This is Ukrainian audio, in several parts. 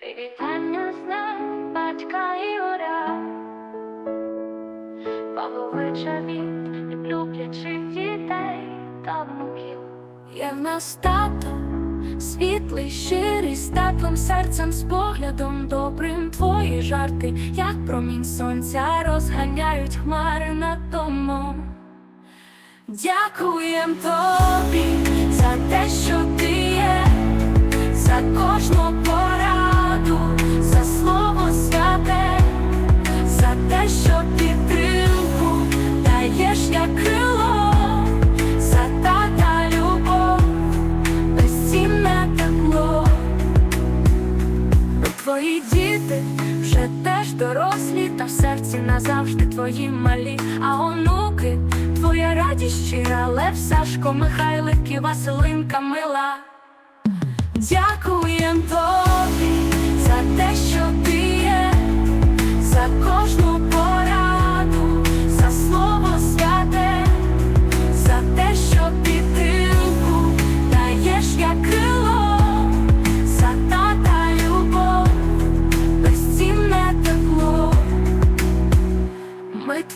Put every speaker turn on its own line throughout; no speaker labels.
Привітання з днем батька Ігоря Павловича від люблячих дітей та внуків. Є в нас тато, світлий, щирий, з теплим серцем, з поглядом добрим твої жарти, як промінь сонця розганяють хмари над домом. Дякуєм тобі за те, що ти є, за кожну дорослі, та в серці назавжди твої малі, а онуки твоя радість щира, Лев, Сашко, Михайлик і Василинка мила. Дякуєм тобі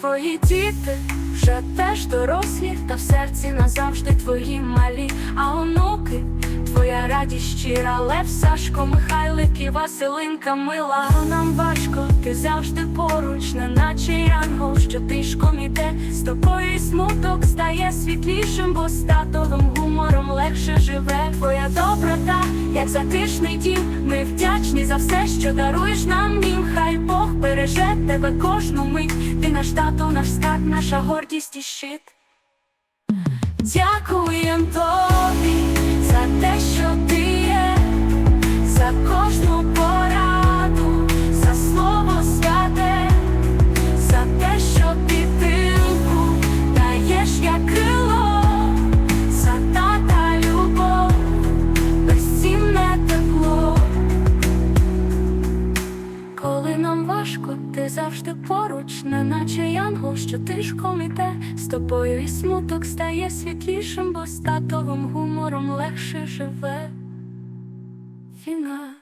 твої діти, вже теж дорослі, та в серці назавжди твої малі, а онуки твоя радість щира, Лев, Сашко, Михайлик і Василинка мила. Нам важко, ти завжди поруч, не наче янгол, що тишком іде з тобою смуток стає світлішим, бо з гумором легше живе. Твоя доброта, як затишний дім. Ми вдячні за все, що даруєш нам нім. Береже тебе кожну мить. Ти наш тато, наш скарб, наша гордість і щит. Дякуєм тобі важко, ти завжди поруч, не наче янгол, що тишком іде. З тобою і смуток стає світлішим, бо з татовим гумором легше живе. Фінал